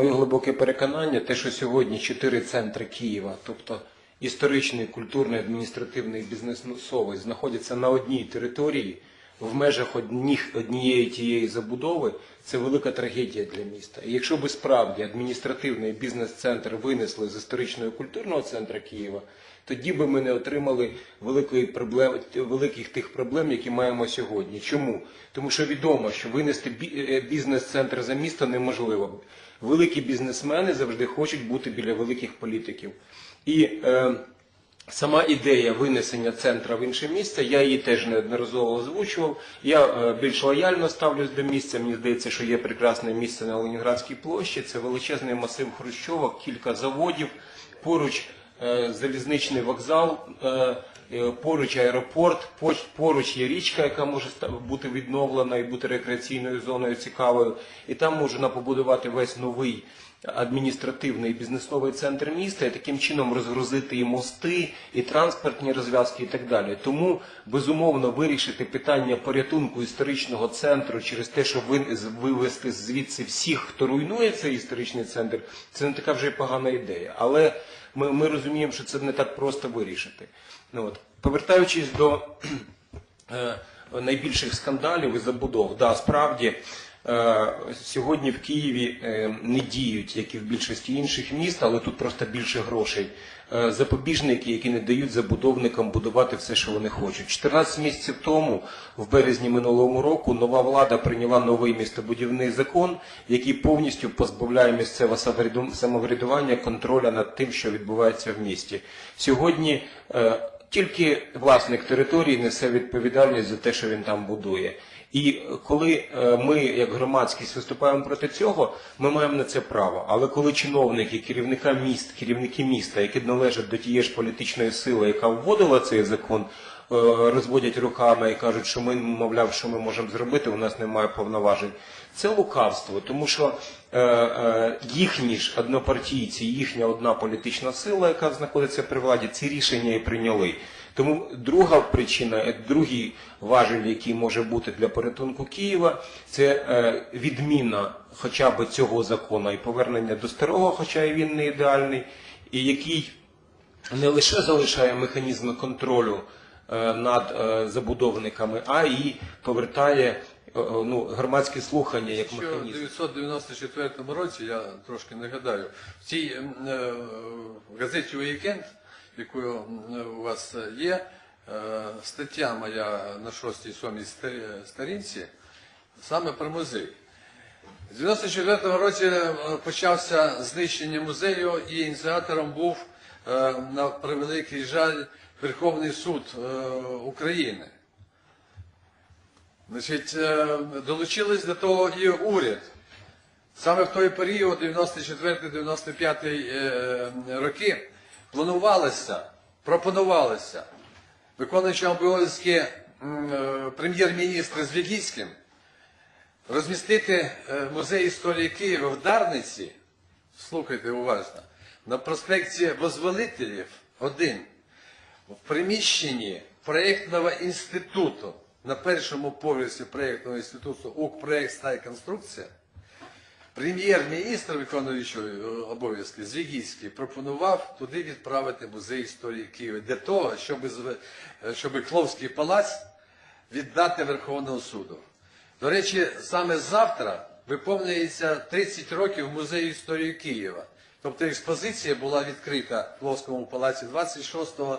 моє глибоке переконання, те, що сьогодні чотири центри Києва, тобто історичний, культурний, адміністративний і бізнесовий, знаходяться на одній території в межах одніх, однієї тієї забудови, це велика трагедія для міста. І якщо би справді адміністративний бізнес-центр винесли з історичного і культурного центру Києва, тоді би ми не отримали великої проблем, великих тих проблем, які маємо сьогодні. Чому? Тому що відомо, що винести е, бізнес-центр за місто неможливо. Великі бізнесмени завжди хочуть бути біля великих політиків. І е, Сама ідея винесення центра в інше місце, я її теж неодноразово озвучував. Я е, більш лояльно ставлюсь до місця. Мені здається, що є прекрасне місце на Ленінградській площі. Це величезний масив хрущовок, кілька заводів, поруч залізничний вокзал, е, е, поруч аеропорт, поруч є річка, яка може бути відновлена і бути рекреаційною зоною цікавою. І там можна побудувати весь новий адміністративний і бізнесовий центр міста і таким чином розгрузити і мости, і транспортні розв'язки, і так далі. Тому безумовно вирішити питання порятунку історичного центру через те, ви- вивести звідси всіх, хто руйнує цей історичний центр, це не така вже погана ідея. Але ми, ми розуміємо, що це не так просто вирішити. Ну, от. Повертаючись до е, найбільших скандалів і забудов. Да, справді сьогодні в Києві е, не діють, як і в більшості інших міст, але тут просто більше грошей. Е, Запобіжники, які не дають забудовникам будувати все, що вони хочуть. 14 місяців тому, в березні минулого року, нова влада прийняла новий містобудівний закон, який повністю позбавляє місцеве самоврядування контроля над тим, що відбувається в місті. Сьогодні е, тільки власник території несе відповідальність за те, що він там будує. І коли е, ми, як громадськість, виступаємо проти цього, ми маємо на це право. Але коли чиновники, керівника міст, керівники міста, які належать до тієї ж політичної сили, яка вводила цей закон, е, розводять руками і кажуть, що ми, мовляв, що ми можемо зробити, у нас немає повноважень. Це лукавство, тому що е, е, їхні ж однопартійці, їхня одна політична сила, яка знаходиться при владі, ці рішення і прийняли. Тому друга причина, е, другий важель, який може бути для порятунку Києва, це е, відміна хоча б цього закону і повернення до старого, хоча і він не ідеальний, і який не лише залишає механізми контролю е, над забудовниками, а і повертає ну, громадські слухання як механізм. 1994 році, я трошки нагадаю, в цій е, газеті «Уікенд», яку м, у вас є, е, стаття моя на 6-7 сторінці, саме про музей. У 94 році е, почався знищення музею і ініціатором був, е, на превеликий жаль, Верховний суд е, України. Значить, е, долучились до того і уряд. Саме в той період, 94-95 е, роки, планувалося, пропонувалося. Виконуючим обов'язки е, прем'єр-міністра Звягільським розмістити е, музей історії Києва в Дарниці, слухайте уважно, на проспекті Возвелителів 1, в приміщенні проєктного інституту, на першому поверсі проєктного інституту УК-проєкт «Ста і конструкція, прем'єр-міністр виконуючий е, обов'язки Звігільський пропонував туди відправити музей історії Києва для того, щоб, е, щоб Кловський палац віддати Верховного суду. До речі, саме завтра виповнюється 30 років музею історії Києва. Тобто експозиція була відкрита в Кловському палаці 26 м,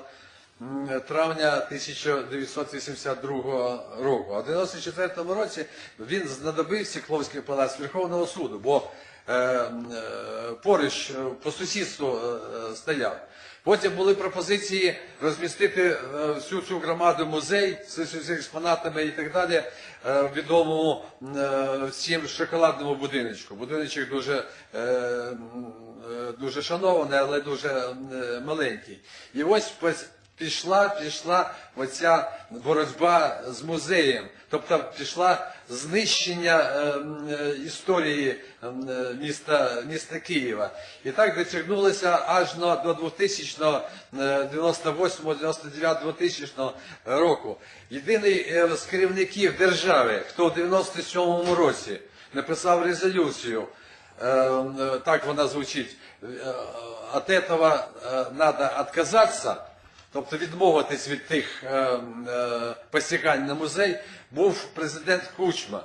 травня 1982 року. А в 94 році він знадобився Кловський палац Верховного суду, бо е, е, поруч е, по сусідству стояв. Потім були пропозиції розмістити всю цю громаду музей з, експонатами і так далі відомому всім шоколадному будиночку. Будиночок дуже, дуже шанований, але дуже маленький. І ось пішла, пішла оця боротьба з музеєм. Тобто пішла знищення е, е, історії е, міста, міста Києва. І так дотягнулося аж до 2000 98 99 2000 року. Єдиний е, з керівників держави, хто в 97 році написав резолюцію е, е, так вона звучить, е, от этого треба відказатися, тобто відмовитись від тих е, е, посягань на музей, був президент Кучма.